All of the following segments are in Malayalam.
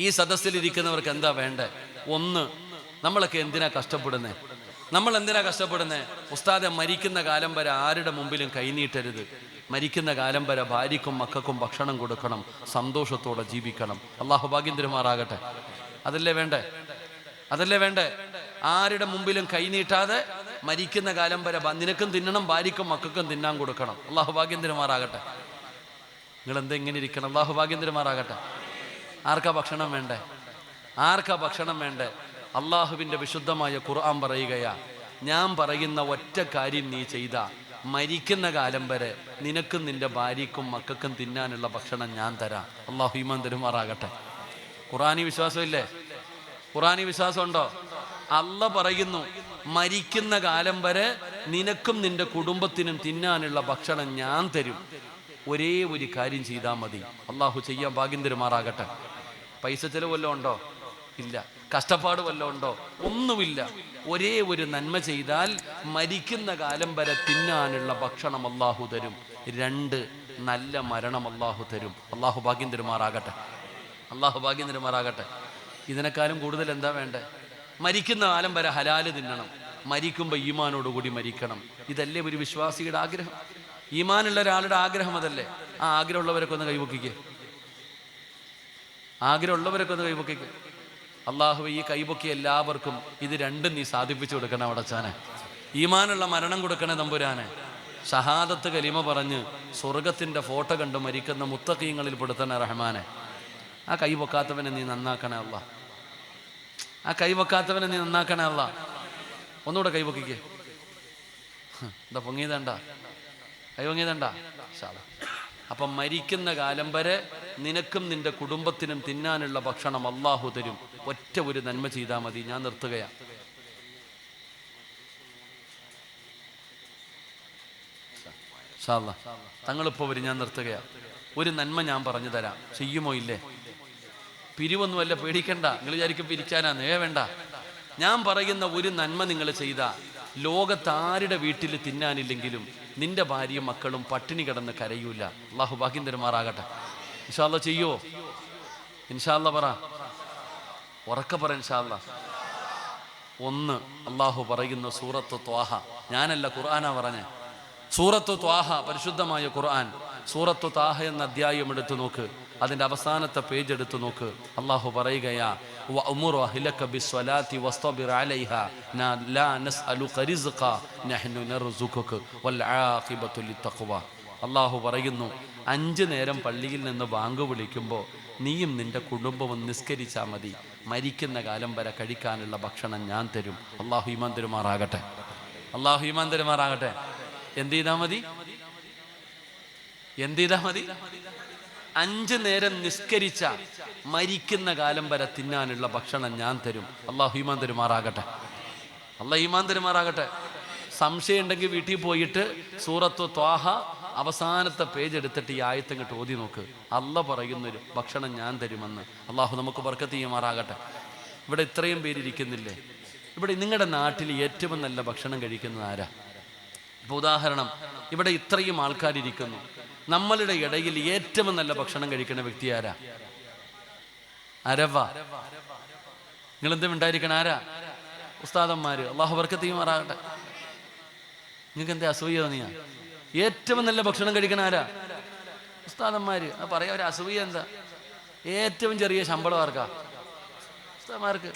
ഈ സദസ്സിലിരിക്കുന്നവർക്ക് എന്താ വേണ്ടേ? ഒന്ന് നമ്മളൊക്കെ എന്തിനാ കഷ്ടപ്പെടുന്നേ? നമ്മൾ എന്തിനാ കഷ്ടപ്പെടുന്നേ? ഉസ്താദെ മരിക്കുന്ന കാലം വരെ ആരുടെ മുമ്പിലും കൈനീട്ടരുത് മരിക്കുന്ന കാലം വരെ ഭാര്യക്കും മക്കൾക്കും ഭക്ഷണം കൊടുക്കണം സന്തോഷത്തോടെ ജീവിക്കണം. അള്ളാഹു ഭാഗ്യം തരുമാറാകട്ടെ അതല്ലേ വേണ്ടേ? അതല്ലേ വേണ്ടേ? ആരുടെ മുമ്പിലും കൈനീട്ടാതെ മരിക്കുന്ന കാലം വരെ നിനക്കും തിന്നണം ഭാര്യക്കും മക്കൾക്കും തിന്നാൻ കൊടുക്കണം. അള്ളാഹു ഭാഗ്യം നിങ്ങൾ എന്താ ഇങ്ങനെ ഇരിക്കണം? അള്ളാഹു ഭാഗ്യം തരുമാറാകട്ടെ ആർക്കാ ഭക്ഷണം വേണ്ടേ? ആർക്കാ ഭക്ഷണം വേണ്ടേ? അള്ളാഹുവിന്റെ വിശുദ്ധമായ ഖുർആൻ പറയുകയാ ഞാൻ പറയുന്ന ഒറ്റ കാര്യം നീ ചെയ്ത. മരിക്കുന്ന കാലം വരെ നിനക്കും നിന്റെ ഭാര്യക്കും മക്കൾക്കും തിന്നാനുള്ള ഭക്ഷണം ഞാൻ തരാം. അള്ളാഹു ഈമാൻ തരുമാറാകട്ടെ. ഖുറാനി വിശ്വാസമില്ലേ? ഖുറാനി വിശ്വാസമുണ്ടോ? അല്ല പറയുന്നു മരിക്കുന്ന കാലം വരെ നിനക്കും നിന്റെ കുടുംബത്തിനും തിന്നാനുള്ള ഭക്ഷണം ഞാൻ തരും. ഒരേ ഒരു കാര്യം ചെയ്താൽ മതി. അള്ളാഹു ചെയ്യാൻ ഭാഗ്യം തരുമാറാകട്ടെ. പൈസ ചെലവ് വല്ലതും ഉണ്ടോ? ഇല്ല. കഷ്ടപ്പാട് വല്ലതും ഉണ്ടോ? ഒന്നുമില്ല. ഒരേ ഒരു നന്മ ചെയ്താൽ മരിക്കുന്ന കാലം വരെ തിന്നാനുള്ള ഭക്ഷണം അള്ളാഹു തരും. രണ്ട് നല്ല മരണം അള്ളാഹു തരും. അള്ളാഹു ഭാഗ്യം തരുമാറാകട്ടെ. അള്ളാഹു ഭാഗ്യം തരുമാറാകട്ടെ. ഇതിനേക്കാളും കൂടുതൽ എന്താ വേണ്ടേ? മരിക്കുന്ന കാലം വരെ ഹലാൽ തിന്നണം. മരിക്കുമ്പോൾ ഈമാനോടുകൂടി മരിക്കണം. ഇതല്ലേ ഒരു വിശ്വാസിയുടെ ആഗ്രഹം? ഈമാനുള്ള ഒരാളുടെ ആഗ്രഹം അതല്ലേ? ആ ആഗ്രഹമുള്ളവരൊക്കെ ഒന്ന് കൈപൊക്കിക്കേ ആഗ്രഹമുള്ളവരൊക്കെ ഒന്ന് കൈപൊക്കിക്ക്. അള്ളാഹു ഈ കൈപൊക്കി എല്ലാവർക്കും ഇത് രണ്ടും നീ സാധിപ്പിച്ചു കൊടുക്കണം അടച്ചാനെ ഈമാനുള്ള മരണം കൊടുക്കണേ തമ്പുരാനെ. ഷഹാദത്ത് കലിമ പറഞ്ഞ് സ്വർഗത്തിന്റെ ഫോട്ടോ കണ്ട് മരിക്കുന്ന മുത്തക്കീങ്ങളിൽ പെടുത്തണ റഹ്മാനെ. ആ കൈ പൊക്കാത്തവനെ നീ നന്നാക്കണേ അല്ല ആ കൈവക്കാത്തവനെ നീ നന്നാക്കണേ അല്ല ഒന്നുകൂടെ കൈ പൊക്കിക്കേ. ഹ്, എന്താ പൊങ്ങിയതണ്ട? കൈ പൊങ്ങിയതണ്ട? ശാല അപ്പം മരിക്കുന്ന കാലം വരെ നിനക്കും നിന്റെ കുടുംബത്തിനും തിന്നാനുള്ള ഭക്ഷണം അള്ളാഹു തരും. ഒറ്റ ഒരു നന്മ ചെയ്താൽ മതി. ഞാൻ നിർത്തുകയാണ് തങ്ങളിപ്പോ വരും. ഞാൻ നിർത്തുകയാണ് ഒരു നന്മ ഞാൻ പറഞ്ഞു തരാം. ചെയ്യുമോ ഇല്ലേ? പിരിവൊന്നുമല്ല പേടിക്കണ്ട. നിങ്ങൾ വിചാരിക്കും പിരിക്കാനാന്ന് ഏ വേണ്ട. ഞാൻ പറയുന്ന ഒരു നന്മ നിങ്ങൾ ചെയ്ത. ലോകത്താരുടെ വീട്ടിൽ തിന്നാനില്ലെങ്കിലും നിന്റെ ഭാര്യയും മക്കളും പട്ടിണി കിടന്ന് കരയൂല. അള്ളാഹു ഭാഗ്യം തരുമാറാകട്ടെ ഇൻഷാല്ല ചെയ്യോ? ഇൻഷാല്ല പറ. ഉറക്ക പറ ഇൻഷാല്ല ഒന്ന് അള്ളാഹു പറയുന്ന സൂറത്ത് ത്വാഹ. ഞാനല്ല ഖുർആാനാ പറഞ്ഞേ. സൂറത്ത് ത്വാഹ പരിശുദ്ധമായ ഖുർആൻ. സൂറത്ത് താഹ എന്ന അധ്യായം എടുത്തു നോക്ക്. അതിന്റെ അവസാനത്തെ പേജ് എടുത്തു നോക്ക്. അള്ളാഹു പറയുകയാ അള്ളാഹു പറയുന്നു അഞ്ച് നേരം പള്ളിയിൽ നിന്ന് ബാങ്ക് വിളിക്കുമ്പോൾ നീയും നിന്റെ കുടുംബവും നിസ്കരിച്ചാൽ മതി. മരിക്കുന്ന കാലം വരെ കഴിക്കാനുള്ള ഭക്ഷണം ഞാൻ തരും. അള്ളാഹു ഇമാൻ തരുമാറാകട്ടെ. അള്ളാഹു ഇമാൻ തരുമാറാകട്ടെ. എന്ത് ചെയ്താൽ മതി? എന്ത് ചെയ്താൽ മതി? അഞ്ച് നേരം നിസ്കരിച്ച മരിക്കുന്ന കാലം വരെ തിന്നാനുള്ള ഭക്ഷണം ഞാൻ തരും. അള്ളാഹു ഈമാൻ തരുമാറാകട്ടെ. അള്ളാഹ് ഈമാൻ തരുമാറാകട്ടെ. സംശയം ഉണ്ടെങ്കിൽ വീട്ടിൽ പോയിട്ട് സൂറത്ത് ത്വാഹ അവസാനത്തെ പേജ് എടുത്തിട്ട് ഈ ആയത്ത് ഇങ്ങോട്ട് ഓതി നോക്ക്. അല്ല പറയുന്നൊരു ഭക്ഷണം ഞാൻ തരുമെന്ന്. അള്ളാഹു നമുക്ക് ബർക്കത്ത് ചെയ്യുമാറാകട്ടെ. ഇവിടെ ഇത്രയും പേരിരിക്കുന്നില്ലേ ഇവിടെ നിങ്ങളുടെ നാട്ടിൽ ഏറ്റവും നല്ല ഭക്ഷണം കഴിക്കുന്നത് ആരാ? ഇപ്പൊ ഉദാഹരണം ഇവിടെ ഇത്രയും ആൾക്കാരിയ്ക്കുന്നു നമ്മളുടെ ഇടയിൽ ഏറ്റവും നല്ല ഭക്ഷണം കഴിക്കുന്ന വ്യക്തി ആരാ? അരവ. നിങ്ങൾ എന്തും ഉണ്ടായിരിക്കണം ആരാ? ഉസ്താദന്മാര്. അള്ളാഹു ബർക്കത്ത് മാറാകട്ടെ. നിങ്ങൾക്ക് എന്താ അസൂയ തോന്നിയാ? ഏറ്റവും നല്ല ഭക്ഷണം കഴിക്കണ ആരാ? ഉസ്താദന്മാര്. പറയാ ഒരു അസൂയ എന്താ? ഏറ്റവും ചെറിയ ശമ്പളം ആർക്കാ? ഉസ്താദന്മാർക്ക്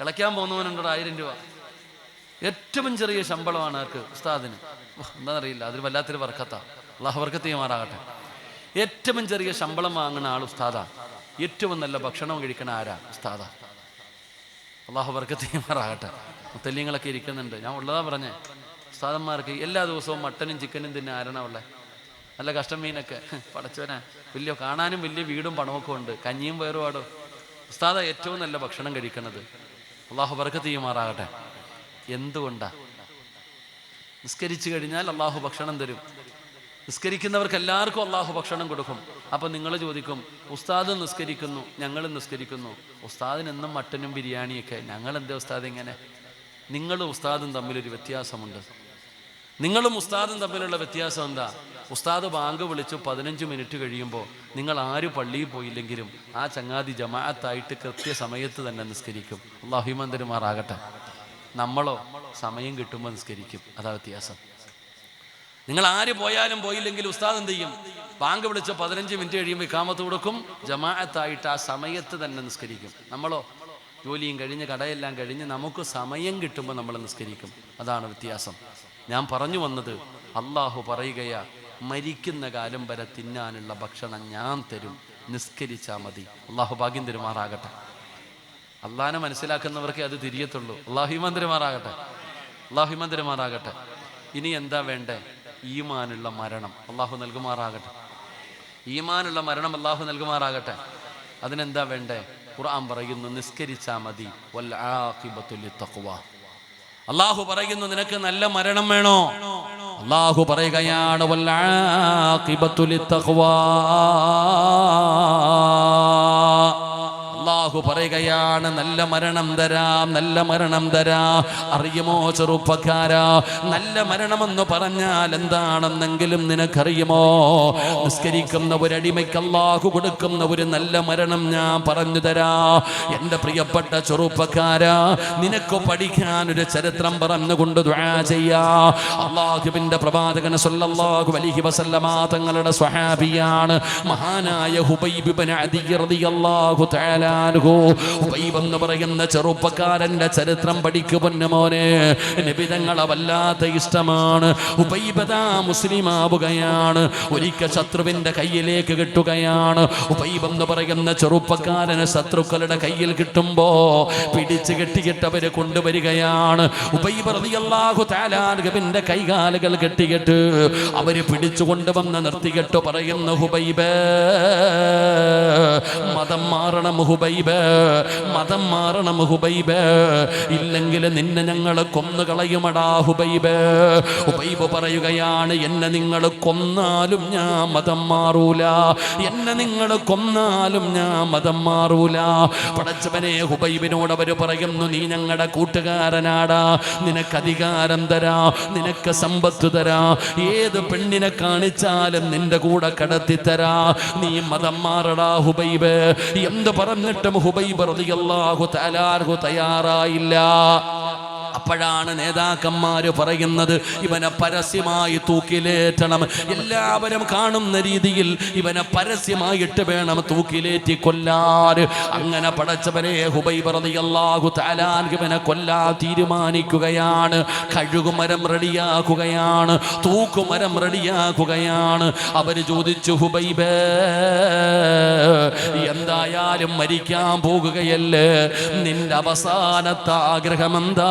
ഇളയ്ക്കാൻ പോകുന്നവനുണ്ടോ ആയിരം രൂപ. ഏറ്റവും ചെറിയ ശമ്പളമാണ് ആർക്ക്? ഉസ്താദിന്. എന്താണെന്നറിയില്ല. അതൊരു വല്ലാത്തൊരു വർക്കത്താ. അള്ളാഹു വർക്കത്ത് ചെയ്യുമാറാകട്ടെ ഏറ്റവും ചെറിയ ശമ്പളം വാങ്ങുന്ന ആൾ ഉസ്താദ. ഏറ്റവും നല്ല ഭക്ഷണം കഴിക്കണ ആരാ? ഉസ്താദ. അള്ളാഹു വർക്കത്ത് ചെയ്യുമാറാകട്ടെ മുത്തല്യങ്ങളൊക്കെ ഇരിക്കുന്നുണ്ട്. ഞാൻ ഉള്ളതാ പറഞ്ഞേ. ഉസ്താദന്മാർക്ക് എല്ലാ ദിവസവും മട്ടനും ചിക്കനും തിന്നെ ആരണ നല്ല കഷ്ടം മീനൊക്കെ. പടച്ചവനാ വലിയ കാണാനും വലിയ വീടും പണമൊക്കെ ഉണ്ട്. കഞ്ഞിയും വേറുപാടോ ഉസ്താദ ഏറ്റവും നല്ല ഭക്ഷണം കഴിക്കണത്. അള്ളാഹു ബർക്കത്ത് ചെയ്യുമാറാകട്ടെ എന്തുകൊണ്ടാ? നിസ്കരിച്ചു കഴിഞ്ഞാൽ അള്ളാഹു ഭക്ഷണം തരും. നിസ്കരിക്കുന്നവർക്ക് എല്ലാവർക്കും അള്ളാഹു ഭക്ഷണം കൊടുക്കും. അപ്പം നിങ്ങൾ ചോദിക്കും ഉസ്താദ് നിസ്കരിക്കുന്നു ഞങ്ങളും നിസ്കരിക്കുന്നു. ഉസ്താദിന് എന്നും മട്ടനും ബിരിയാണിയൊക്കെ. ഞങ്ങൾ എന്താ ഉസ്താദ് ഇങ്ങനെ? നിങ്ങളും ഉസ്താദും തമ്മിലൊരു വ്യത്യാസമുണ്ട്. നിങ്ങളും ഉസ്താദും തമ്മിലുള്ള വ്യത്യാസം എന്താ? ഉസ്താദ് ബാങ്ക് വിളിച്ചു പതിനഞ്ച് മിനിറ്റ് കഴിയുമ്പോൾ നിങ്ങൾ ആര് പള്ളിയിൽ പോയില്ലെങ്കിലും ആ ചങ്ങാതി ജമാഅത്തായിട്ട് കൃത്യസമയത്ത് തന്നെ നിസ്കരിക്കും. അള്ളാഹിമന്ദരുമാറാകട്ടെ നമ്മളോ സമയം കിട്ടുമ്പോൾ നിസ്കരിക്കും. അതാ വ്യത്യാസം. നിങ്ങൾ ആര് പോയാലും പോയില്ലെങ്കിൽ ഉസ്താദ് എന്ത് ചെയ്യും? ബാങ്ക് വിളിച്ച പതിനഞ്ച് മിനിറ്റ് കഴിയുമ്പോൾ ഇക്കാമത്ത് കൊടുക്കും. ജമാഅത്തായിട്ട് ആ സമയത്ത് തന്നെ നിസ്കരിക്കും. നമ്മളോ ജോലിയും കഴിഞ്ഞ് കടയെല്ലാം കഴിഞ്ഞ് നമുക്ക് സമയം കിട്ടുമ്പോൾ നമ്മൾ നിസ്കരിക്കും. അതാണ് വ്യത്യാസം. ഞാൻ പറഞ്ഞു വന്നത് അള്ളാഹു പറയുകയാ മരിക്കുന്ന കാലം വരെ തിന്നാനുള്ള ഭക്ഷണം ഞാൻ തരും. നിസ്കരിച്ചാൽ മതി. അള്ളാഹു ഭാഗ്യം തരുമാറാകട്ടെ. അള്ളാഹിനെ മനസ്സിലാക്കുന്നവർക്ക് അത് തിരിയത്തുള്ളൂ. അള്ളാഹിമന്ദിരമാറാകട്ടെ അള്ളാഹിമന്ദിരമാറാകട്ടെ ഇനി എന്താ വേണ്ടേ? ഈമാനുള്ള മരണം. അള്ളാഹു നൽകുമാറാകട്ടെ. ഈമാനുള്ള മരണം അള്ളാഹു നൽകുമാറാകട്ടെ. അതിനെന്താ വേണ്ടേ? ഖുർആൻ പറയുന്നു നിസ്കരിച്ചാ മതി. അള്ളാഹു പറയുന്നു നിനക്ക് നല്ല മരണം വേണോ? അള്ളാഹു പറയുകയാണ് വൽ ആഖിബത്തു ലിത്തഖ്വ. അള്ളാഹു പറയുകയാണ് നല്ല മരണം തരാം നല്ല മരണം തരാ. അറിയുമോ ചെറുപ്പക്കാരാ? നല്ല മരണമെന്ന് പറഞ്ഞാൽ എന്താണെന്നെങ്കിലും നിനക്കറിയുമോ? നിസ്കരിക്കുന്ന അടിമയ്ക്ക് അള്ളാഹു കൊടുക്കുന്ന ഒരു നല്ല മരണം ഞാൻ പറഞ്ഞു തരാ. എന്റെ പ്രിയപ്പെട്ട ചെറുപ്പക്കാരാ നിനക്ക് പഠിക്കാൻ ഒരു ചരിത്രം പറഞ്ഞുകൊണ്ട് ചെയ്യാ. അള്ളാഹുവിന്റെ പ്രവാചകൻ സല്ലല്ലാഹു അലൈഹി വസല്ലമ തങ്ങളുടെ സ്വഹാബിയാണ് മഹാനായ ഹുബൈബ് ഇബ്നു അദി റളിയല്ലാഹു തആല അൻഹു എന്ന് പറയുന്ന ചെറുപ്പക്കാരന്റെ ചരിത്രം പഠിക്കു പൊന്നുമോനെ നിബിതങ്ങളെ വല്ലാത്ത ഇഷ്ടമാണ്. ഹുബൈബദാ മുസ്ലിം ആവുകയാണ് ഒരിക്കൽ ശത്രുവിന്റെ കയ്യിലേക്ക് കിട്ടുകയാണ്. ഹുബൈബ് എന്ന് പറയുന്ന ചെറുപ്പക്കാരന് ശത്രുക്കളുടെ കയ്യിൽ കിട്ടുമ്പോൾ പിടിച്ചു കെട്ടിയിട്ട് അവർ കൊണ്ടുവരികയാണ്. ഹുബൈബ് റളിയല്ലാഹു കൈകാലുകൾ കെട്ടിയിട്ട് അവർ പിടിച്ചു കൊണ്ടുവന്ന് നിർത്തിയിട്ട് പറയുന്ന ഹുബൈബ് മതം മാറണം ഹുബൈബ്. മതം മാറണം ഹുബൈബ്. ഇല്ലെങ്കിൽ നിന്നെ ഞങ്ങൾ കൊന്നു കളയുമടാ ഹുബൈബ്. ഹുബൈബ് പറയുകയാണ് എന്നെ നിങ്ങൾ കൊന്നാലും ഞാൻ മതം മാറൂല. എന്നെ നിങ്ങൾ കൊന്നാലും ഞാൻ മതം മാറൂല. പടച്ചവനെ ഹുബൈബിനോട് അവർ പറയുന്നു നീ ഞങ്ങളുടെ കൂട്ടുകാരനാടാ. നിനക്ക് അധികാരം തരാ. നിനക്ക് സമ്പത്ത് തരാ. ഏത് പെണ്ണിനെ കാണിച്ചാലും നിന്റെ കൂടെ കടത്തി തരാ. നീ മതം മാറടാ ഹുബൈബ്. എന്ത് പറഞ്ഞിട്ടും ഹുബൈബ് റളിയല്ലാഹു തആലാഹു തയ്യാറായില്ല. അപ്പോഴാണ് നേതാക്കന്മാർ പറയുന്നത് ഇവനെ പരസ്യമായി തൂക്കിലേറ്റണം. എല്ലാവരും കാണുന്ന രീതിയിൽ ഇവനെ പരസ്യമായിട്ട് വേണം തൂക്കിലേറ്റി കൊല്ലാൻ. അങ്ങനെ പടച്ചവനെ ഹുബൈബറിയാഹു താലാൻ ഇവനെ കൊല്ലാൻ തീരുമാനിക്കുകയാണ്. കഴുകുമരം റെഡിയാക്കുകയാണ് തൂക്കുമരം റെഡിയാക്കുകയാണ്. അവർ ചോദിച്ചു ഹുബൈബേ എന്തായാലും മരിക്കാൻ പോകുകയല്ലേ? നിന്റെ അവസാനത്തെ ആഗ്രഹം എന്താ?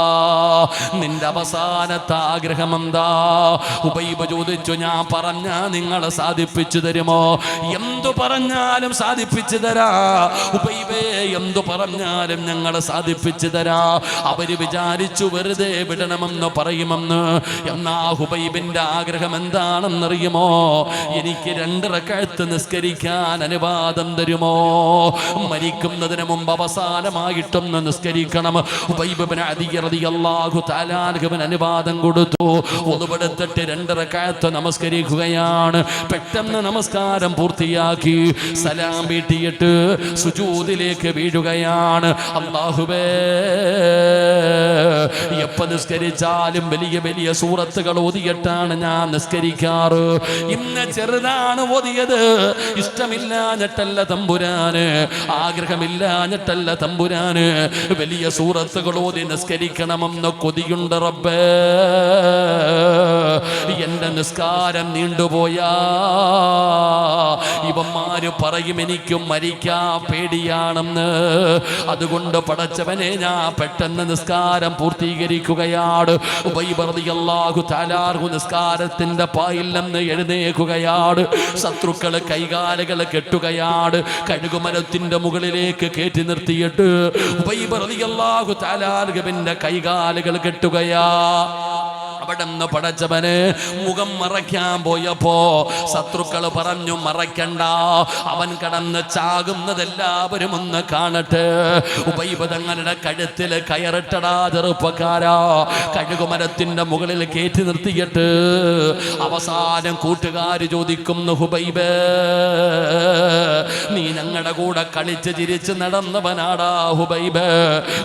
നിന്റെ അവസാനത്തെ ആഗ്രഹം എന്താ ഉപൈബ ചോദിച്ചു ഞാൻ പറഞ്ഞ നിങ്ങൾ സാധിപ്പിച്ചു തരുമോ? എന്തു പറഞ്ഞാലും സാധിപ്പിച്ചു തരാ. ഉപൈബേ എന്തു പറഞ്ഞാലും ഞങ്ങൾ സാധിപ്പിച്ചു തരാ. അവർ വിചാരിച്ചു വെറുതെ വിടണമെന്ന് പറയുമെന്ന്. എന്നാ ഹുബൈബിന്റെ ആഗ്രഹം എന്താണെന്നറിയുമോ എനിക്ക് രണ്ടിറക്കഴുത്ത് നിസ്കരിക്കാൻ അനുവാദം തരുമോ? മരിക്കുന്നതിന് മുമ്പ് അവസാനമായിട്ടൊന്ന് നിസ്കരിക്കണം. ഉബൈബിന് അധികൃതിയല്ലാഹു താലാൻഹുവിന് അനുവാദം കൊടുത്തു. ഒന്നുപെടുത്തിട്ട് രണ്ടരക്കാലത്ത് നമസ്കരിക്കുകയാണ്. പെട്ടെന്ന് നമസ്കാരം പൂർത്തിയാക്കി സലാം വീട്ടിയിട്ട് സുജൂതിലേക്ക് വീഴുകയാണ്. അള്ളാഹുബേ എപ്പ നിസ്കരിച്ചാലും വലിയ വലിയ സൂറത്തുകൾ ഓതിയിട്ടാണ് ഞാൻ നിസ്കരിക്കാറ്. ഇന്ന് ചെറുതാണ് ഓതിയത്. ഇഷ്ടമില്ലാഞ്ഞിട്ടല്ല തമ്പുരാന്. ആഗ്രഹമില്ലാഞ്ഞിട്ടല്ല തമ്പുരാന്. വലിയ സൂറത്തുകൾ ഓതി നിസ്കരിക്കണമെന്ന് കൊതിയുണ്ട് റബ്ബേ എന്റെ നിസ്കാരം നീണ്ടുപോയാ. ഇവന്മാര് പറയും എനിക്ക് മരിക്കാ പേടിയാണെന്ന്. അതുകൊണ്ട് പടച്ചവനെ ഞാൻ പെട്ടെന്ന് നിസ്കാരം പൂർത്തീകരിക്കുകയാണ്. ഉപൈബർദിയല്ലാഹു താലാർഹു നിസ്കാരത്തിന്റെ പായില്ലെന്ന് എഴുന്നേക്കുകയാണ് ശത്രുക്കൾ കൈകാലുകൾ കെട്ടുകയാണ്. കഴുകുമരത്തിന്റെ മുകളിലേക്ക് കയറ്റി നിർത്തിയിട്ട് ഉപൈബർദിയല്ലാഹു താലാർഹുവിന്റെ കൈകാലുകൾ കെട്ടുകയാ. അവിടെ നിന്ന് പടച്ചവന് മുഖം മറയ്ക്കാൻ പോയപ്പോ ശത്രുക്കൾ പറഞ്ഞു മറയ്ക്കണ്ട. അവൻ കടന്ന് ചാകുന്നത് എല്ലാവരും ഒന്ന് കാണട്ടെ. ഉപൈപതങ്ങളുടെ കഴുത്തിൽ കയറിട്ടടാ ചെറുപ്പക്കാരാ. കഴുകുമരത്തിന്റെ മുകളിൽ കയറ്റി നിർത്തിയിട്ട് അവസാനം കൂട്ടുകാര് ചോദിക്കുന്നു ഹുബൈബ് നീ ഞങ്ങളുടെ കൂടെ കളിച്ച് ചിരിച്ച് നടന്നവനാടാ ഹുബൈബ്.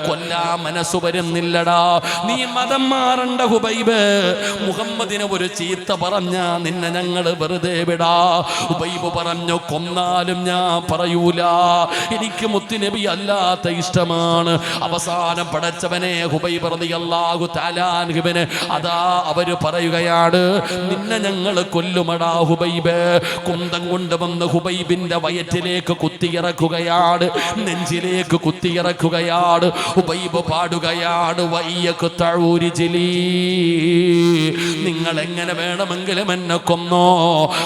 കൊല്ലാ മനസ്സു വരുന്നില്ലടാ. നീ മതം മാറണ്ട ഹുബൈബ്. മുഹമ്മദിന് ഒരു ചീത്ത പറഞ്ഞ നിന്നെ ഞങ്ങൾ വെറുതെ വിടാ. ഉബൈബ് പറഞ്ഞു കൊന്നാലും ഞാൻ പറയൂല. എനിക്ക് മുത്തുനബി അല്ലാത്ത ഇഷ്ടമാണ്. അവസാനം പടച്ചവനെ ഹുബൈബ് റളിയല്ലാഹു തആലാൻഹുവിന് അതാ അവർ പറയുകയാണ് നിന്നെ ഞങ്ങൾ കൊല്ലുമടാ ഹുബൈബ്. കുന്തം കൊണ്ടുവന്ന് ഹുബൈബിന്റെ വയറ്റിലേക്ക് കുത്തിയിറക്കുകയാണ് നെഞ്ചിലേക്ക് കുത്തിയിറക്കുകയാണ്. ഹുബൈബ് പാടുകയാണ് വയ്യക്ക് തഴൂരി ജിലീ നിങ്ങൾ എങ്ങനെ വേണമെങ്കിലും എന്നെ കൊന്നോ?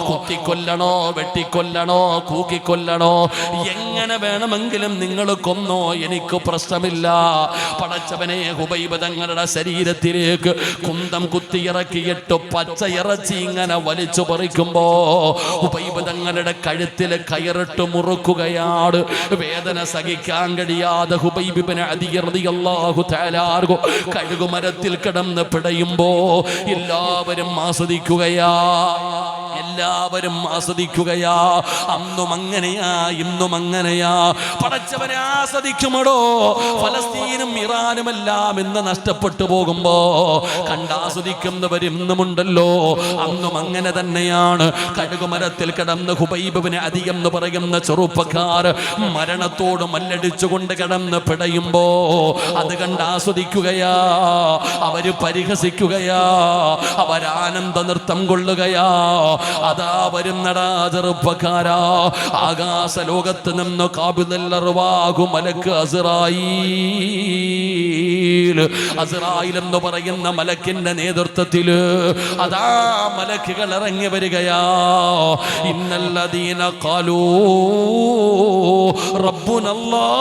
കുത്തിക്കൊല്ലണോ വെട്ടിക്കൊല്ലണോ കൂക്കിക്കൊല്ലണോ? എങ്ങനെ വേണമെങ്കിലും നിങ്ങൾ കൊന്നോ? എനിക്ക് പ്രശ്നമില്ല. പടച്ചവനെ ഹുബൈബ തങ്ങളുടെ ശരീരത്തിലേക്ക് കുന്തം കുത്തിയിറക്കിയിട്ട് പച്ച ഇറച്ചി ഇങ്ങനെ വലിച്ചു പറിക്കുമ്പോ ഹുബൈബ തങ്ങളുടെ കഴുത്തിൽ കയറിട്ട് മുറുക്കുകയാണ്. വേദന സഹിക്കാൻ കഴിയാതെ ഹുബൈബിബിനെ അധികൃതിയല്ലാഹു തേലാർഗോ കഴുകുമരത്തിൽ കിടന്ന് പിടയുമ്പോ എല്ലാവരും ആസ്വദിക്കുകയാ. എല്ലാവരും ആസ്വദിക്കുകയാ. അന്നും അങ്ങനെയാ ഇന്നും അങ്ങനെയാ. പടച്ചവനെ ആസ്വദിക്കുമടോ. ഫലസ്തീനും ഇറാനും എല്ലാം ഇന്ന് നഷ്ടപ്പെട്ടു പോകുമ്പോ കണ്ടാസ്വദിക്കുന്നവർ ഇന്നുമുണ്ടല്ലോ. അന്നും അങ്ങനെ തന്നെയാണ്. കഴുകുമരത്തിൽ കിടന്ന് ഹുബൈബിന് അധികം എന്ന് പറയുന്ന ചെറുപ്പക്കാർ മരണത്തോട് മല്ലടിച്ചുകൊണ്ട് കിടന്ന് പിടയുമ്പോ അത് കണ്ട് ആസ്വദിക്കുകയാ അവർ പരിഹസിക്കുകയാ. അവരാനന്ദ നൃത്തം കൊള്ളുകയാ. അതാ വരുന്നടാ ചെറുപ്പക്കാരാ. ആകാശ ലോകത്ത് നിന്ന് കാബിലല്ലറുവാകു മലക്ക് അസറായി അസറായിൽ എന്ന് പറയുന്ന മലക്കിന്റെ നേതൃത്വത്തിൽ അതാ മലക്കുകൾ ഇറങ്ങി വരികയാ. ഇന്നല്ലദീന കാലൂ റബ്ബുനല്ലാ.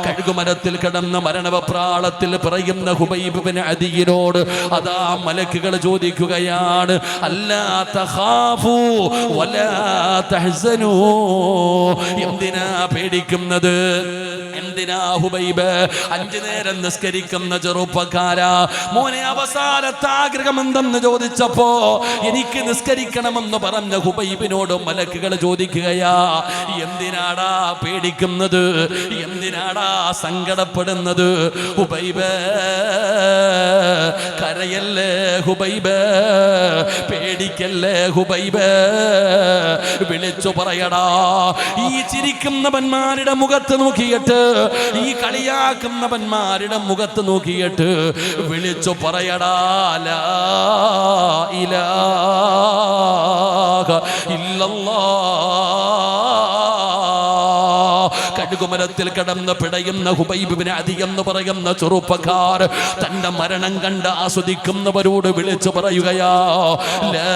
കഴുകുമരത്തിൽ കിടന്ന മരണവപ്രാളത്തിൽ പറയുന്ന ഹുബൈബിന് അദിയിനോട് അതാ മലക്കുകൾ ചോദിക്കുകയാണ് അല്ലാ എന്തിനാ പേടിക്കുന്നത്? എന്തിനാ ഹുബൈബ്? അഞ്ചു നേരം നിസ്കരിക്കുന്ന ചെറുപ്പക്കാരാ. മോനെ അവസാനത്തെ ആഗ്രഹം എന്തെന്ന് ചോദിച്ചപ്പോ എനിക്ക് നിസ്കരിക്കണമെന്ന് പറഞ്ഞ ഹുബൈബിനോട് മലക്കുകൾ ചോദിക്കുകയാ എന്തിനാടാ പേടിക്കുന്നത്? എന്തിനാടാ സങ്കടപ്പെടുന്നത്? ഹുബൈബ് കരയല്ലേ ഹുബൈബ്? പേടിക്കല്ലേ ഹുബൈബ്? വിളിച്ചു പറയടാ. ഈ ചിരിക്കുന്നവന്മാരുടെ മുഖത്ത് നോക്കിയിട്ട് ഈ കളിയാക്കുന്നവന്മാരുടെ മുഖത്ത് നോക്കിയിട്ട് വിളിച്ചു പറയടാ ലാ ഇലാഹ കടുകുമരത്തിൽ കിടന്ന് പിടയുന്ന ഹുബൈബിന് അതി എന്ന് പറയുന്ന ചെറുപ്പക്കാർ തന്റെ മരണം കണ്ട് ആസ്വദിക്കുന്നവരോട് വിളിച്ചു പറയുകയാ ലാ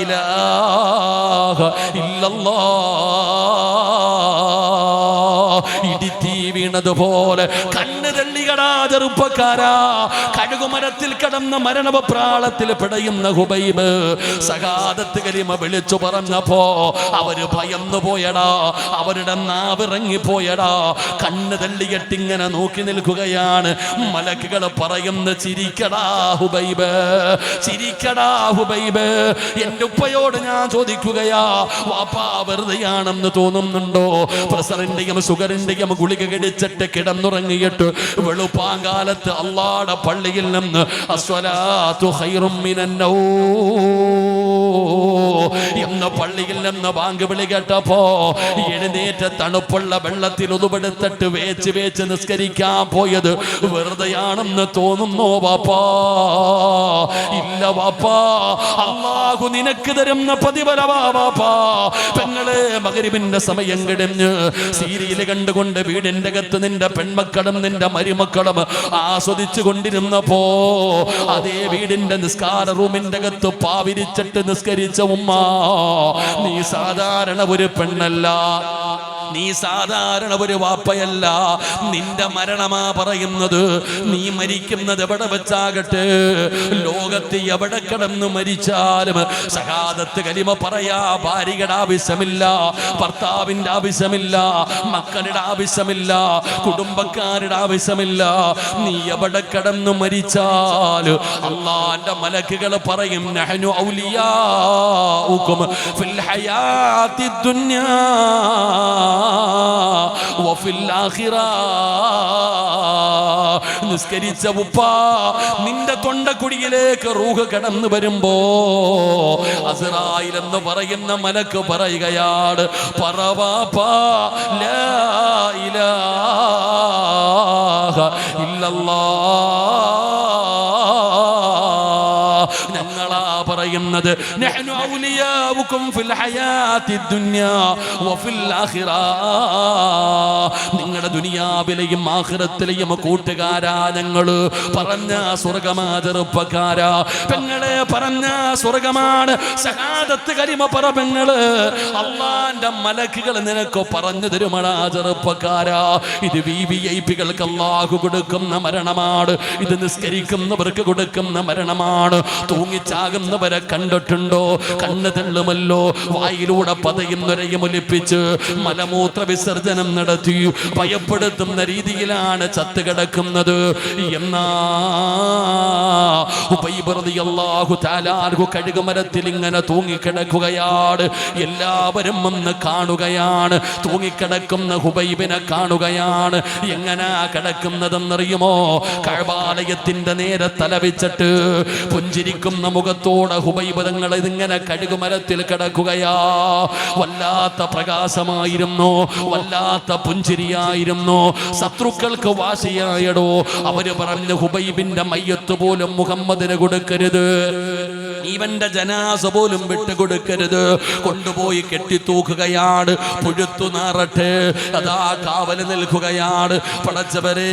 ഇലാഹ ഇല്ലല്ലാഹ്. ഇടിത്തീ വീണതുപോലെ തള്ളികടാ ചെറുപ്പക്കാരാ. കഴുകുമരത്തിൽ കിടന്ന മരണപ്രാളത്തിൽ പിടയുന്ന ഹുബൈബ് സഹാദത്ത് കലിമ വിളിച്ചു പറഞ്ഞപ്പോ അവർ ഭയന്നു പോയടാ. അവരുടെ നാവിറങ്ങി പോയടാ കണ്ണ് തള്ളിയെട്ടിങ്ങനെ നോക്കി നിൽക്കുകയാണ്. മലക്കുകൾ പറയുന്ന ചിരിക്കടാ ഹുബൈബ് ചിരിക്കടാ ഹുബൈബ്. എന്റെ ഉപ്പയോട് ഞാൻ ചോദിക്കുകയാ വാപ്പാ വെറുതെയാണെന്ന് തോന്നുന്നുണ്ടോ? പ്രസറിന്റെയും സുഗറിന്റെയും ഗുളിക കടിച്ചിട്ട് കിടന്നുറങ്ങിയിട്ട് വെളുപ്പാങ്കാലത്ത് അള്ളാടെ പള്ളിയിൽ നിന്ന് അസ്വലാത്തു ഖൈറും മിനൻ നൗം എന്ന് പള്ളിയിൽ നിന്ന് ബാങ്ക് വിളി കേട്ടപ്പോ എഴുന്നേറ്റ തണുപ്പുള്ള വെള്ളത്തിൽ ഉതുപെടുത്തിട്ട് വേച്ച് വേച്ച് നിസ്കരിക്കാൻ പോയത് വെറുതെയാണെന്ന് തോന്നുന്നു വാപ്പാ. ഇല്ല വാപ്പാ. അള്ളാഹു നിനക്ക് തരുന്ന പ്രതിഫലമാ വാപ്പാ. പെങ്ങളെ മകരിവിന്റെ സമയം കിടഞ്ഞ് സീരിയൽ കണ്ടുകൊണ്ട് വീടിന്റെ അകത്ത് നിന്റെ പെൺമക്കളും നിന്റെ മരുമക്കളും ആസ്വദിച്ചു കൊണ്ടിരുന്നപ്പോ അതേ വീടിന്റെ നിസ്കാര റൂമിന്റെ അകത്ത് പാവിരിച്ചിട്ട് നിസ്കരിച്ച ഉമ്മ നീ സാധാരണ ഒരു പെണ്ണല്ല. നീ സാധാരണ ഒരു വാപ്പയല്ല. നിന്റെ മരണമാ പറയുന്നത് നീ മരിക്കുന്നത് എവിടെ വെച്ചാകട്ടെ? ലോകത്ത് എവിടെ കിടന്ന് മരിച്ചാലും സഹാദത്ത് കലിമ പറയാ ഭാര്യയുടെ ആവശ്യമില്ല ഭർത്താവിന്റെ ആവശ്യമില്ല മക്കളുടെ ആവശ്യമില്ല കുടുംബക്കാരുടെ ആവശ്യമില്ല. നീ എവിടെ കിടന്ന് മരിച്ചാൽ അള്ളാന്റെ മലക്കുകൾ പറയും ഫിൽ الحياة الدنيا وفي الآخرة. നിസ്കരിച്ച ഉപ്പ നിന്റെ തൊണ്ടക്കുടിയിലേക്ക് റൂഹ് കടന്നു വരുമ്പോ അസറായിൽ എന്ന് പറയുന്ന മലക്ക് പറയുകയാണ് പറവാപ്പ ലാ പറയുന്നത്. നിങ്ങളുടെ ദുനിയാവിലെയും ആഹ്റത്തിലെയും കൂട്ടുകാരാ ഞങ്ങൾ പറഞ്ഞ സ്വർഗമാ ചെറുപ്പക്കാരാ പെങ്ങളെ പറഞ്ഞ സ്വർഗമാണ് സഹാദത്ത് കരിമ പറ പെങ്ങൾ. അള്ളാന്റെ മലക്കുകൾ നിനക്ക് പറഞ്ഞു തരുമടാ ചെറുപ്പക്കാരാ. ഇത് വി വി ഐ പികൾക്ക് അള്ളാഹു കൊടുക്കുന്ന മരണമാണ്. ഇത് നിസ്കരിക്കുന്നവർക്ക് കൊടുക്കുന്ന മരണമാണ്. തൂങ്ങിച്ചാകുന്നവരെ കണ്ടിട്ടുണ്ടോ? കണ്ണ് തള്ളുമല്ലോ. വായിലൂടെ പതയും നുരയും ഒലിപ്പിച്ച് മലമൂത്ര വിസർജനം നടത്തി ഭയപ്പെടുത്തുന്ന രീതിയിലാണ് ചത്ത് കിടക്കുന്നത്. എന്നാ കഴുകുമരത്തിൽ ഇങ്ങനെ തൂങ്ങിക്കിടക്കുകയാണ്. എല്ലാവരും ഒന്ന് കാണുകയാണ്. തൂങ്ങിക്കിടക്കുന്ന ഹുബൈബിനെ കാണുകയാണ്. എങ്ങനാ കിടക്കുന്നതെന്നറിയുമോ? കഴബാലയത്തിന്റെ നേരെ തലവിച്ചിട്ട് പുഞ്ചിരിക്കുന്ന മുഖത്തോടെ ഹുബൈബതങ്ങൾ ഇതിങ്ങനെ കഴുകുമരത്തിൽ കിടക്കുകയാ. വല്ലാത്ത പ്രകാശമായിരുന്നു? വല്ലാത്ത പുഞ്ചിരിയായിരുന്നു? ശത്രുക്കൾക്ക് വാശിയായടോ? അവർ പറഞ്ഞു ഹുബൈബിന്റെ മയ്യത്ത് പോലും മുഹമ്മദിന് കൊടുക്കരുത്. ഇവന്റെ ജനാസ പോലും വിട്ടുകൊടുക്കരുത് കൊണ്ടുപോയി കെട്ടിത്തൂക്കുകയാണ്. പുഴുത്തു നാറട്ടെ. അതാ കാവൽ നിൽക്കുകയാണ്. പടച്ചവരെ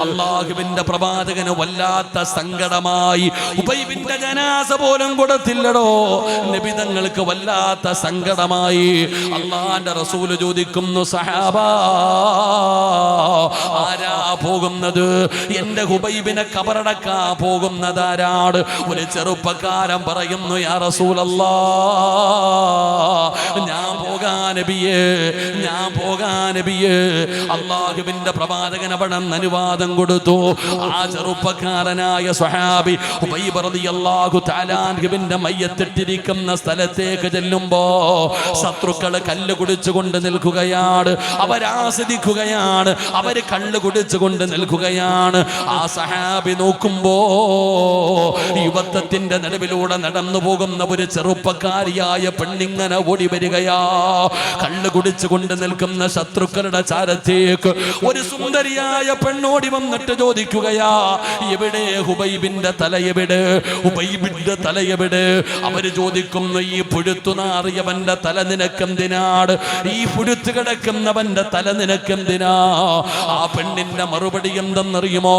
അള്ളാഹുവിന്റെ പ്രവാചകന് വല്ലാത്ത സങ്കടമായി. ഉബൈബിന്റെ ജനാസ പോലും കൊടുത്തില്ലടോ. നിബിതങ്ങൾക്ക് വല്ലാത്ത സങ്കടമായി. അള്ളാന്റെ റസൂൽ ചോദിക്കുന്നു സഹാബ ആരാ പോകുന്നത്? എന്റെ ഹുബൈബിനെ കബറടക്കാ പോകുന്നതാരാണ് ഒരു ചെറുപ്പക്കാരൻ പറയുന്നു യാ റസൂലല്ലാ ഞാൻ പോകാൻ നബിയേ ഞാൻ പോകാൻ നബിയേ. അള്ളാഹുവിന്റെ പ്രവാചകൻ അവിടെ അനുവാദം കൊടുത്തു. ആ ചെറുപ്പക്കാരനായ സ്വഹാബി അള്ളാഹു റളിയല്ലാഹു തആലാൻഹുവിന്റെ മയ്യത്തിട്ടിരിക്കുന്ന സ്ഥലത്തേക്ക് ചെല്ലുമ്പോ ശത്രുക്കൾ കല്ല് കുടിച്ചുകൊണ്ട് നിൽക്കുകയാണ്. അവരാസ്വദിക്കുകയാണ് അവർ കല്ല് കുടിച്ചുകൊണ്ട് നിൽക്കുകയാണ്. ആ സഹാബി നോക്കുമ്പോ യുവത്വത്തിന്റെ നടുവിലൂടെ നടന്നു പോകുന്ന ഒരു ചെറുപ്പക്കാരിയായ പെണ്ണിങ്ങനെ ഓടി വരികയാ. കള്ള് കുടിച്ചുകൊണ്ട് നിൽക്കുന്ന ശത്രുക്കളുടെ ചാരത്തേക്ക് ഒരു സുന്ദരിയായ പെണ്ണോടി വന്നിട്ട് ചോദിക്കുകയാ എവിടെ ഹുബൈബിന്റെ തല എവിടെ? ഹുബൈബിന്റെ തല എവിടെ? അവർ ചോദിക്കുന്നു ഈ പുഴുത്തുനാറിയവന്റെ തല നിനക്കെന്തിനാട് ഈ പുഴുത്തു കിടക്കുന്നവന്റെ തല നിനക്കെന്തിനാ? ആ പെണ്ണിന്റെ മറുപടി എന്തെന്നറിയുമോ?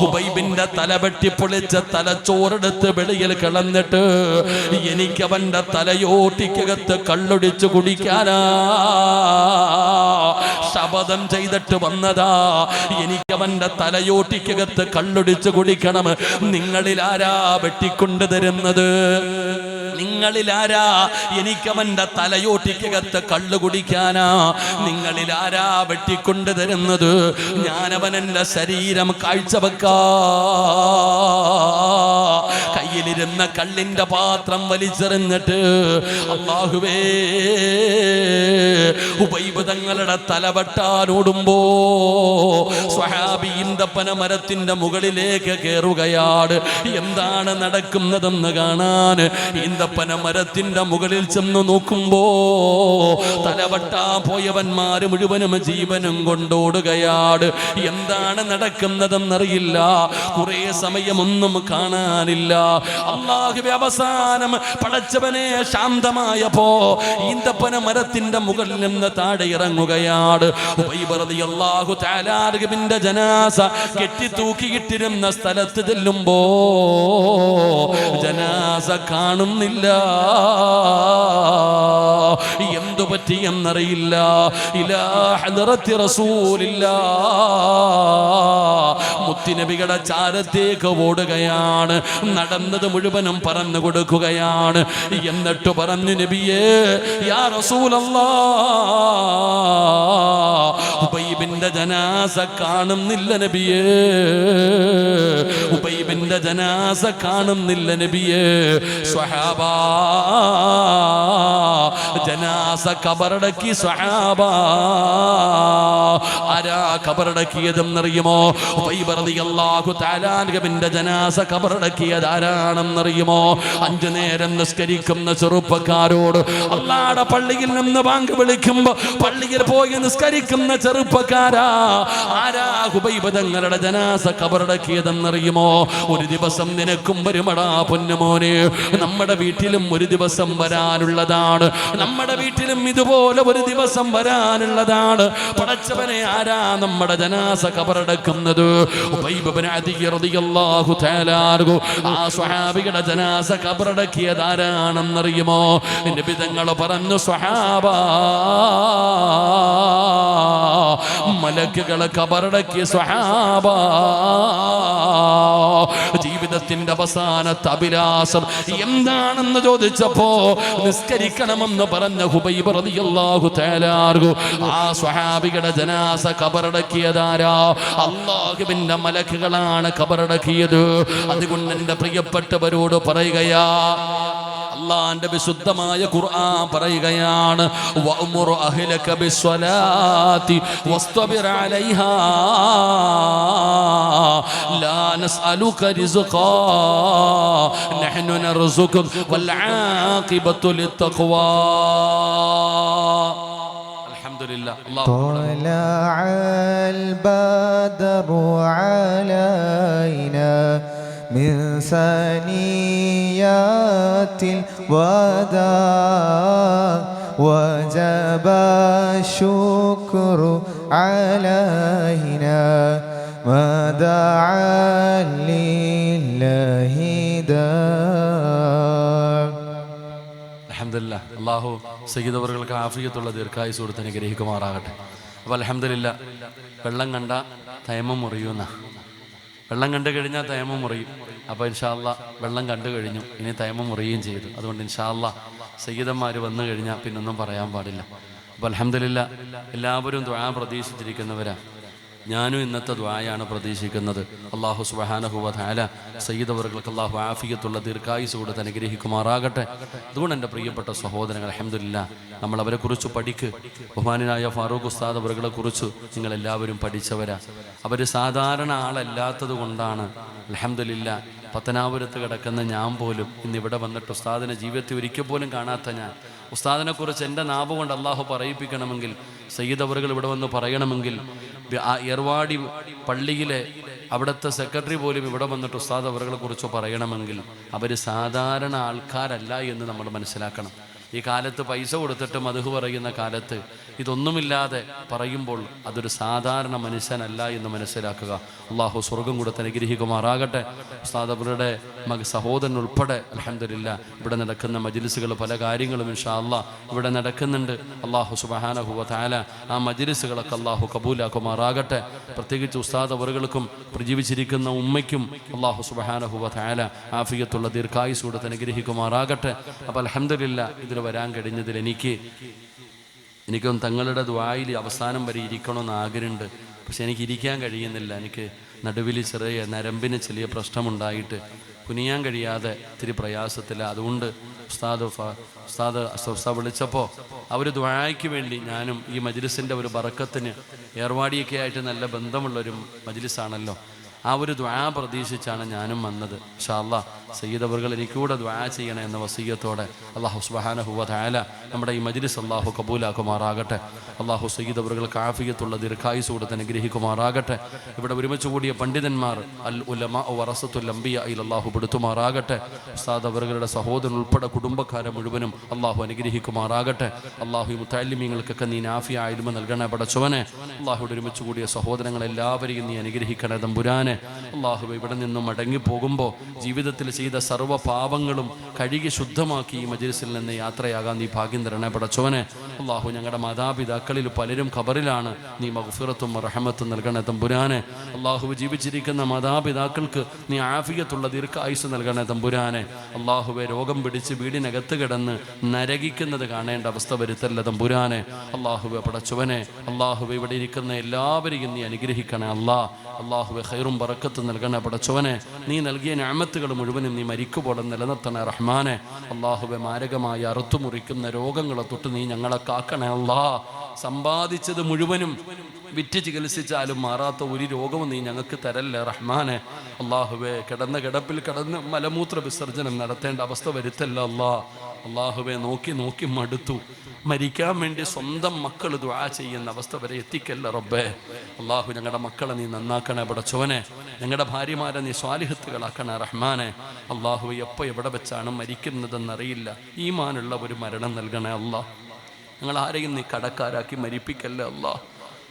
ഹുബൈബിന്റെ തല വെട്ടിപ്പൊളിച്ച തലച്ചോറെടുത്ത് വെളിയിൽ കിളന്നിട്ട് അവന്റെ തലയോട്ടിക്കകത്ത് കള്ളൊടിച്ചു കുടിക്കാനാ. ശപഥം ചെയ്തിട്ട് വന്നതാ. എനിക്ക് അവന്റെ തലയോട്ടിക്കകത്ത് കള്ളൊടിച്ചു കുടിക്കണം. നിങ്ങളിൽ ആരാ വെട്ടിക്കൊണ്ടു തരുന്നത് നിങ്ങളിൽ ആരാ എനിക്ക് അവന്റെ തലയോട്ടിക്കകത്ത് കള്ളു കുടിക്കാനാ. നിങ്ങളിൽ ആരാ വെട്ടിക്കൊണ്ടു തരുന്നത്? എന്റെ ശരീരം കാഴ്ചവെക്കാ. കയ്യിലിരുന്ന കള്ളിന്റെ പാത്രം വലിച്ചെറിഞ്ഞിട്ട് അള്ളാഹുവേ ഉബൈബ് തങ്ങളുടെ തലവട്ടാനോടുമ്പോ സ്വഹാബി ഈന്തപ്പന മരത്തിന്റെ മുകളിലേക്ക് കയറുകയാണ് എന്താണ് നടക്കുന്നതെന്ന് കാണാൻ ഈന്തപ്പന മരത്തിന്റെ മുകളിൽ ചെന്ന് നോക്കുമ്പോ തലവട്ടാ പോയവന്മാര് മുഴുവനും ജീവനും കൊണ്ടോടുകയാണ് എന്താണ് നടക്കുന്നതെന്നറിയില്ല. കുറേ സമയമൊന്നും കാണാനില്ല. അള്ളാഹുവെ അവസാനം പടച്ചവനെ ശാന്തമായപ്പോ ഈന്തപ്പന മരത്തിന്റെ മുകളിൽ നിന്ന് താഴെ ഇറങ്ങുകയാണ് അള്ളാഹു ജനാസ കെട്ടി തൂക്കിയിട്ടിരുന്ന സ്ഥലത്ത് ചെല്ലുമ്പോ ജനാസ കാണുന്നില്ല. എന്തു പറ്റിയെന്നറിയില്ല മുത്തിനബിയുടെ ചാരത്തേക്ക് ഓടുകയാണ്. നടന്നത് മുഴുവനും പറഞ്ഞു കൊടുക്കുകയാണ്. എന്നിട്ട് പറഞ്ഞു നബിയേ യാ റസൂലല്ലാ. ഉബൈബിന്റെ ജനാസ കാണുന്നില്ല നബിയേ. ഉബൈബിന്റെ ജനാസ കാണുന്നില്ല നബിയേ. സ്വഹാബ ജനാസ കബറടക്കി സ്വഹാബ. ആരാ കബറടക്കിയതെന്നറിയുമോ? അള്ളാഹു താലാൻഗബിന്റെ ജനാസ കബറടക്കിയത് ആരാണെന്നറിയുമോ? അഞ്ചു നേരം നിസ്കരിക്കുന്ന ചെറുപ്പക്കാരോട് അള്ളാടെ പള്ളിയിൽ നിന്ന് ബാങ്ക് വിളിക്കുമ്പോ പള്ളിയിൽ പോയി നിസ്കരിക്കുന്ന ചെറുപ്പക്കാരാ. ആരാ ഹുബൈബ് തങ്ങളുടെ ജനാസ കബറടക്കിയതെന്നറിയുമോ? ഒരു ദിവസം നിനക്കും വരുമടാ പൊന്നുമോനെ. നമ്മുടെ വീട്ടിലും ഒരു ദിവസം വരാനുള്ളതാണ്. നമ്മുടെ വീട്ടിലും ഇതുപോലെ ഒരു ദിവസം വരാനുള്ളതാണ്. പടച്ചവനെ ആരാ നമ്മുടെ ജനാസ കബറടക്കുന്നത്? ആ സ്വഹാബികളുടെ ജനാസ കബറടക്കിയത് ആരാണെന്നറിയുമോ? നബി തങ്ങൾ പറഞ്ഞു സ്വഹാബ മലക്കുകളെ കബറടക്കിയ സ്വഹാബ. ജീവിതത്തിന്റെ അവസാനത്തെ അഭിലാഷം എന്താണെന്ന് ചോദിച്ചപ്പോ നിസ്കരിക്കണമെന്ന് പറഞ്ഞ ഹുബൈബ് റളിയല്ലാഹു തആല അൻഹു. ആ സ്വഹാബികളുടെ ജനാസ കബറടക്കിയതാരാ അള്ളാഹുവിന്റെ മലക്കുകളാണ് കബറടക്കിയത് അതുകൊണ്ട് എന്റെ പ്രിയപ്പെട്ടവരോട് പറയുകയാ അള്ളാന്റെ വിശുദ്ധമായ ഖുർആൻ പറയുകയാണ് വഅ്മുറു അഹ്ലക ബിസ്വലാത്തി വസ്തബിർ അലൈഹാ ലാ നസ്അലുക റിസ്ഖാ നഹ്നു നർസുകുക വൽ ആഖിബത്തു ലിത്തഖ്വാ. لله. طلع البدر علينا من ثنيات الوداع وجب الشكر علينا ما دعا لله داع. അലഹമില്ല അള്ളാഹു സഹിതവർക്ക് ആഫിയത്തുള്ള ദീർഘായുസ് കൊടുത്ത് അനുഗ്രഹിക്കുമാറാകട്ടെ. അപ്പോൾ അലഹമില്ല വെള്ളം കണ്ട തയമം മുറിയുന്ന. വെള്ളം കണ്ടു കഴിഞ്ഞാൽ തയമം മുറിയും. അപ്പോൾ ഇൻഷാല്ല വെള്ളം കണ്ടു കഴിഞ്ഞു ഇനി തയമം മുറിയുകയും ചെയ്തു. അതുകൊണ്ട് ഇൻഷാല്ല സഹിതന്മാർ വന്നു കഴിഞ്ഞാൽ പിന്നൊന്നും പറയാൻ പാടില്ല. അപ്പോൾ അലഹമില്ല എല്ലാവരും ദ്വാ പ്രതീക്ഷിച്ചിരിക്കുന്നവരാ. ഞാനും ഇന്നത്തെ ദ്വായാണ് പ്രതീക്ഷിക്കുന്നത്. അള്ളാഹു സുബാനഹുബാല സയ്യിദ് അവർക്ക് അള്ളാഹു ആഫിയത്തുള്ള ദീർഘായുസ് കൂടെ അനുഗ്രഹിക്കുമാറാകട്ടെ. അതുകൊണ്ട് എന്റെ പ്രിയപ്പെട്ട സഹോദരങ്ങൾ അഹമ്മദില്ല നമ്മൾ അവരെ കുറിച്ച് പഠിക്ക്. ബഹുമാനായ ഫാറൂഖ് ഉസ്താദ് അവരെക്കുറിച്ച് നിങ്ങൾ എല്ലാവരും പഠിച്ചവരാ. അവർ സാധാരണ ആളല്ലാത്തത് കൊണ്ടാണ്. അലഹമ്മദില്ല പത്തനാപുരത്ത് കിടക്കുന്ന ഞാൻ പോലും ഇന്ന് ഇവിടെ വന്നിട്ട് ഉസ്താദിനെ ജീവിതത്തിൽ ഒരിക്കൽ പോലും കാണാത്ത ഞാൻ. ഉസ്താദിനെക്കുറിച്ച് എന്റെ നാവ് കൊണ്ട് അള്ളാഹു പറയിപ്പിക്കണമെങ്കിൽ സയ്യിദ് അവറുകൾ ഇവിടെ വന്ന് പറയണമെങ്കിൽ ആ ഏർവാടി പള്ളിയിലെ അവിടുത്തെ സെക്രട്ടറി പോലും ഇവിടെ വന്നിട്ട് ഉസ്താദ് അവരെ കുറിച്ച് പറയണമെങ്കിൽ അവർ സാധാരണ ആൾക്കാരല്ല എന്ന് നമ്മൾ മനസ്സിലാക്കണം. ഈ കാലത്ത് പൈസ കൊടുത്തിട്ട് മധു പറയുന്ന കാലത്ത് ഇതൊന്നുമില്ലാതെ പറയുമ്പോൾ അതൊരു സാധാരണ മനുഷ്യനല്ല എന്ന് മനസ്സിലാക്കുക. അള്ളാഹു സ്വർഗം കൊടുത്ത് അനുഗ്രഹിക്കുമാറാകട്ടെ. ഉസ്താദ് മക സഹോദരൻ ഉൾപ്പെടെ അലഹമില്ല ഇവിടെ നടക്കുന്ന മജിലിസുകൾ പല കാര്യങ്ങളും ഇൻഷാ അള്ളാഹ് ഇവിടെ നടക്കുന്നുണ്ട്. അള്ളാഹു സുബഹാനഹുവ താല ആ മജിലിസുകളൊക്കെ അള്ളാഹു കബൂലാക്കുമാറാകട്ടെ. പ്രത്യേകിച്ച് ഉസ്താദ് അവറുകൾക്കും പ്രജീവിച്ചിരിക്കുന്ന ഉമ്മയ്ക്കും അള്ളാഹു സുബഹാനഹുവ താല ആഫിയത്തുള്ള ദീർഘായുസ് കൂടെ അനുഗ്രഹിക്കുമാറാകട്ടെ. അപ്പോൾ അലഹമില്ല ഇതിൽ വരാൻ കഴിഞ്ഞതിൽ എനിക്ക് എനിക്കും തങ്ങളുടെ ദ്വായിൽ അവസാനം വരെ ഇരിക്കണമെന്ന് ആഗ്രഹമുണ്ട്. പക്ഷെ എനിക്ക് ഇരിക്കാൻ കഴിയുന്നില്ല. എനിക്ക് നടുവിൽ ചെറിയ നരമ്പിന് ചെറിയ പ്രശ്നമുണ്ടായിട്ട് കുനിയാൻ കഴിയാതെ ഇത്തിരി പ്രയാസത്തില്ല അതുകൊണ്ട് ഉസ്താദ് ഉസ്താദ് ഉസ്താദ് വിളിച്ചപ്പോൾ അവർ ദ്വായ്ക്ക് വേണ്ടി ഞാനും ഈ മജ്ലിസിന്റെ ഒരു ബറക്കത്തിന് ഏർവാടിയൊക്കെ ആയിട്ട് നല്ല ബന്ധമുള്ളൊരു മജ്ലിസാണല്ലോ. ആ ഒരു ദ്വാ പ്രതീക്ഷിച്ചാണ് ഞാനും വന്നത്. ഷാല്ല സയ്യിദ് അവർകൾ എനിക്കൂടെ ദ്വാ ചെയ്യണം എന്ന വസീയത്തോടെ അള്ളാഹു സുബാന ഹുവല നമ്മുടെ ഈ മജിലിസ് അള്ളാഹു കബൂലാക്കുമാറാകട്ടെ. അള്ളാഹു സയ്യിദ് അവർകൾ കാഫിയത്തുള്ള ദീർഘായുസ് കൊടുത്ത് അനുഗ്രഹിക്കുമാറാകട്ടെ. ഇവിടെ ഒരുമിച്ച് കൂടിയ പണ്ഡിതന്മാർ അൽ ഉലമ വറസത്തുൽ അംബിയ അയിൽ അള്ളാഹു പെടുത്തുമാറാകട്ടെ. ഉസ്താദ് അവരുടെ സഹോദരൻ ഉൾപ്പെടെ കുടുംബക്കാരെ മുഴുവനും അള്ളാഹു അനുഗ്രഹിക്കുമാറാകട്ടെ. അള്ളാഹു ഈ മുത്താലിമ്യങ്ങൾക്കൊക്കെ നീ നാഫിയ ആയിരുന്നു നൽകണേ പടച്ചവനെ. അള്ളാഹുവിടെ ഒരുമിച്ച് കൂടിയ സഹോദരങ്ങൾ എല്ലാവരെയും നീ അനുഗ്രഹിക്കണേ തമ്പുരാനെ. അള്ളാഹു ഇവിടെ നിന്നും മടങ്ങി പോകുമ്പോൾ ജീവിതത്തിൽ ചെയ്ത സർവ പാപങ്ങളും കഴുകി ശുദ്ധമാക്കി ഈ മജ്ലിസിൽ നിന്ന് യാത്രയാകാൻ നീ ഭാഗ്യം തരണേ പടച്ചോനെ. അള്ളാഹു ഞങ്ങളുടെ മാതാപിതാക്കളിൽ പലരും ഖബറിലാണ്. നീ മഗ്ഫിറത്തും റഹമത്തും നൽകണേ തമ്പുരാനെ. അള്ളാഹു ജീവിച്ചിരിക്കുന്ന മാതാപിതാക്കൾക്ക് നീ ആഫിയത്തുള്ള ദീർഘായുസ് നൽകണേ തമ്പുരാനെ. അള്ളാഹുവെ രോഗം പിടിച്ച് വീടിനകത്ത് കിടന്ന് നരകിക്കുന്നത് കാണേണ്ട അവസ്ഥ വരുത്തല്ല തമ്പുരാനെ. അള്ളാഹുവെ പടച്ചവനെ അള്ളാഹുവെ ഇവിടെ ഇരിക്കുന്ന എല്ലാവരെയും നീ അനുഗ്രഹിക്കണേ അള്ളാ അള്ളാഹുവെ ഖൈറും ബറക്കത്ത് നൽകണേ. പടച്ചവനെ നീ നൽകിയ ഞാമത്തുകൾ മുഴുവനും നീ മരിക്കുപോലെ നിലനിർത്തണേ റഹ്മാനെ. അള്ളാഹുബെ മാരകമായി അറുത്തുമുറിക്കുന്ന രോഗങ്ങളെ തൊട്ട് നീ ഞങ്ങളെ കാക്കണേ അള്ളാ സമ്പാദിച്ചത് മുഴുവനും വിറ്റ് ചികിത്സിച്ചാലും മാറാത്ത ഒരു രോഗവും നീ ഞങ്ങൾക്ക് തരല്ലേ റഹ്മാനെ. അള്ളാഹുവെ കിടന്ന കിടപ്പിൽ കിടന്ന് മലമൂത്ര വിസർജനം നടത്തേണ്ട അവസ്ഥ വരുത്തല്ല അള്ളാ അള്ളാഹുവെ നോക്കി നോക്കി മടുത്തു. മരിക്കാൻ വേണ്ടി സ്വന്തം മക്കൾ ദുആ ചെയ്യുന്ന അവസ്ഥ വരെ എത്തിക്കല്ല റബ്ബേ? അള്ളാഹു ഞങ്ങളുടെ മക്കളെ നീ നന്നാക്കണേ പടച്ചോനെ. ഞങ്ങളുടെ ഭാര്യമാരെ നീ സ്വാലിഹത്തുകളാക്കണേ റഹ്മാനെ. അള്ളാഹു എപ്പോൾ എവിടെ വെച്ചാണ് മരിക്കുന്നതെന്നറിയില്ല. ഈമാനുള്ള ഒരു മരണം നൽകണേ അള്ളാഹ് ഞങ്ങൾ ആരെയും നീ കടക്കാരാക്കി മരിപ്പിക്കല്ലേ അല്ലാ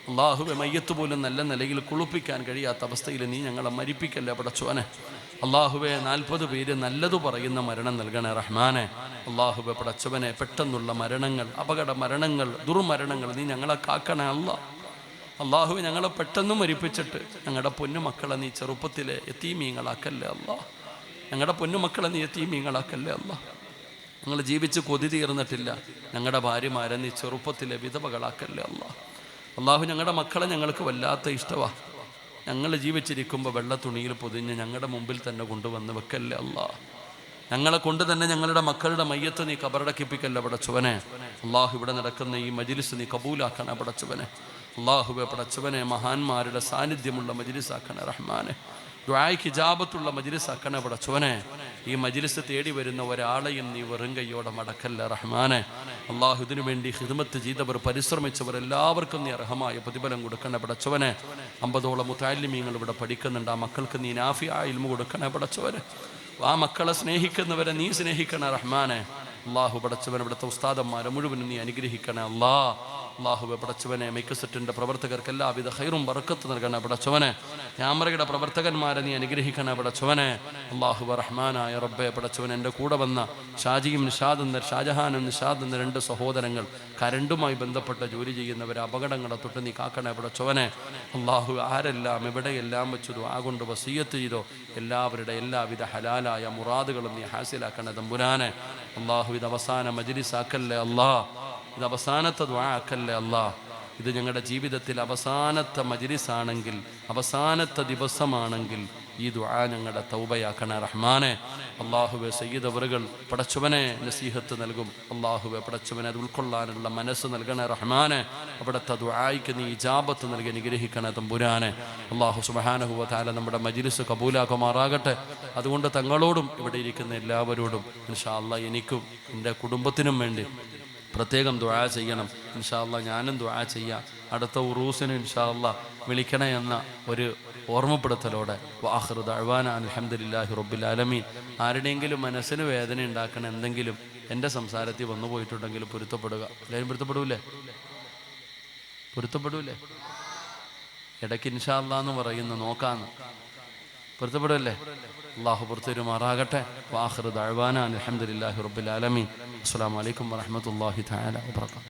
അള്ളാഹുവെ മയ്യത്ത് പോലും നല്ല നിലയിൽ കുളിപ്പിക്കാൻ കഴിയാത്ത അവസ്ഥയിൽ നീ ഞങ്ങളെ മരിപ്പിക്കല്ലേ പടച്ചോനെ അള്ളാഹുവെ നാൽപ്പത് പേര് നല്ലത് പറയുന്ന മരണം നൽകണേ റഹ്മാനെ. അള്ളാഹുവെ പടച്ചവനെ പെട്ടെന്നുള്ള മരണങ്ങൾ അപകട മരണങ്ങൾ ദുർമരണങ്ങൾ നീ ഞങ്ങളെ കാക്കണേ അല്ല. അള്ളാഹുവെ ഞങ്ങളെ പെട്ടെന്ന് മരിപ്പിച്ചിട്ട് ഞങ്ങളുടെ പൊന്നുമക്കളെ നീ ചെറുപ്പത്തിലെ എത്തീമീങ്ങളാക്കല്ലേ അല്ല. ഞങ്ങളുടെ പൊന്നുമക്കളെ നീ എത്തീമീങ്ങളാക്കല്ലേ അല്ല. ഞങ്ങൾ ജീവിച്ച് കൊതി തീർന്നിട്ടില്ല. ഞങ്ങളുടെ ഭാര്യമാരെ നീ ചെറുപ്പത്തിലെ വിധവകളാക്കല്ലേ അല്ല. അള്ളാഹു ഞങ്ങളുടെ മക്കളെ ഞങ്ങൾക്ക് വല്ലാത്ത ഇഷ്ടമാണ് ഞങ്ങൾ ജീവിച്ചിരിക്കുമ്പോൾ വെള്ള തുണിയിൽ പൊതിഞ്ഞ് ഞങ്ങളുടെ മുമ്പിൽ തന്നെ കൊണ്ടുവന്ന് വെക്കല്ലേ അള്ളാഹ് ഞങ്ങളെ കൊണ്ട് തന്നെ ഞങ്ങളുടെ മക്കളുടെ മയ്യത്ത് നീ കബറടക്കിപ്പിക്കല്ല പടച്ചവനെ. അള്ളാഹു ഇവിടെ നടക്കുന്ന ഈ മജിലിസ് നീ കബൂലാക്കണ പടച്ചവനെ. അള്ളാഹുബെ പടച്ചവനെ മഹാന്മാരുടെ സാന്നിധ്യമുള്ള മജിലിസാക്കണ റഹ്മാനെ. ദ്വായ്ക്ക് ജാപത്തുള്ള മജിലിസാക്കണ പടച്ചവനെ. ഈ മജിലിസ് തേടി വരുന്ന ഒരാളെയും നീ വെറും കൈയോടെ മടക്കല്ല റഹ്മാനെ. അള്ളാഹു ഇതിനു വേണ്ടി ഹിദ്മത്ത് ചെയ്തവർ പരിശ്രമിച്ചവർ എല്ലാവർക്കും നീ അർഹമായ പ്രതിഫലം കൊടുക്കണേ പടച്ചവനെ. അമ്പതോളം മുത്താലിമീങ്ങൾ ഇവിടെ പഠിക്കുന്നുണ്ട്. ആ മക്കൾക്ക് നീ നാഫിയ ഇൽമ കൊടുക്കണേ പടച്ചവനെ ആ മക്കളെ സ്നേഹിക്കുന്നവരെ നീ സ്നേഹിക്കണേ റഹ്മാനെ. അള്ളാഹു പടച്ചവൻ ഇവിടുത്തെ ഉസ്താദന്മാരെ മുഴുവനും നീ അനുഗ്രഹിക്കണേ അല്ലാ അള്ളാഹു പടച്ചവനെ മെയ്ക്കസെറ്റിന്റെ പ്രവർത്തകർക്ക് എല്ലാവിധ ഹൈറും വറക്കത്ത് നൽകണേ പടച്ചവനെ ക്യാമറയുടെ പ്രവർത്തകന്മാരെ നീ അനുഗ്രഹിക്കണേ പടച്ചവനെ അള്ളാഹു റഹ്മാനായ റബ്ബെ പടച്ചവൻ എന്റെ കൂടെ വന്ന ഷാജിയും നിഷാദ് ഷാജഹാനും നിഷാദ് രണ്ട് സഹോദരങ്ങൾ കരണ്ടുമായി ബന്ധപ്പെട്ട ജോലി ചെയ്യുന്നവരെ അപകടങ്ങളെ തൊട്ട് നീ കാക്കണേ പടച്ചവനെ അള്ളാഹു ആരെല്ലാം എവിടെയെല്ലാം വെച്ചതോ കൊണ്ട് വസീയത്ത് ചെയ്തോ എല്ലാവരുടെ എല്ലാവിധ ഹലാലായ മുറാദുകളും നീ ഹാസിലാക്കണേ തമ്പുരാനെ. അള്ളാഹു ഇത് അവസാന മജിലിസാക്കല്ലേ അല്ലാ ഇത് അവസാനത്തെ ദ്വാക്കല്ലേ അല്ലാ ഇത് ഞങ്ങളുടെ ജീവിതത്തിൽ അവസാനത്തെ മജിലിസാണെങ്കിൽ അവസാനത്തെ ദിവസമാണെങ്കിൽ ഈ ദുആ ഞങ്ങളുടെ തൗബയാക്കണ റഹ്മാനെ. സയ്യിദ് അവറുകൾ പടച്ചവനെ നസീഹത്ത് നൽകും. അള്ളാഹുവെ പടച്ചവനെ അത് ഉൾക്കൊള്ളാനുള്ള മനസ്സ് നൽകണ റഹ്മാനെ. അവിടുത്തെ ദുആയ്ക്ക് നീ ഇജാബത്ത് നൽകി അനുഗ്രഹിക്കണ തമ്പുരാനെ. അള്ളാഹു സുബഹാനഹുവ താല നമ്മുടെ മജിലിസ് കബൂലാക്കുമാറാകട്ടെ. അതുകൊണ്ട് തങ്ങളോടും ഇവിടെ ഇരിക്കുന്ന എല്ലാവരോടും ഇൻഷാ അല്ലാ എനിക്കും എന്റെ കുടുംബത്തിനും വേണ്ടി പ്രത്യേകം ദുആ ചെയ്യണം. ഇൻഷാല്ല ഞാനും ദുആ ചെയ്യാം. അടുത്ത ഉറൂസിന് ഇൻഷാല്ല വിളിക്കണേ എന്ന ഒരു ഓർമ്മപ്പെടുത്തലോടെ. വാഹൃ ദഅ്വാന അലഹമ്മദില്ലാഹി റബ്ബിൽ ആലമീൻ. ആരുടെയെങ്കിലും മനസ്സിന് വേദന ഉണ്ടാക്കണ എന്തെങ്കിലും എന്റെ സംസാരത്തിൽ വന്നു പോയിട്ടുണ്ടെങ്കിൽ പൊരുത്തപ്പെടുക. എല്ലാവരും പൊരുത്തപ്പെടൂലേ? പൊരുത്തപ്പെടൂലേ? ഇടയ്ക്ക് ഇൻഷാല്ല എന്ന് പറയുന്നു നോക്കാന്ന്. പൊരുത്തപ്പെടുമല്ലേ അള്ളാഹു പുറത്തുമാറാകട്ടെ വാഹൃദ് അഴ്വാന അൽഹംദുലില്ലാഹി റബ്ബിൽ ആലമീൻ. അസ്സലാമു അലൈക്കും വറഹ്മത്തുള്ളാഹി തആല വബറകാതുഹു.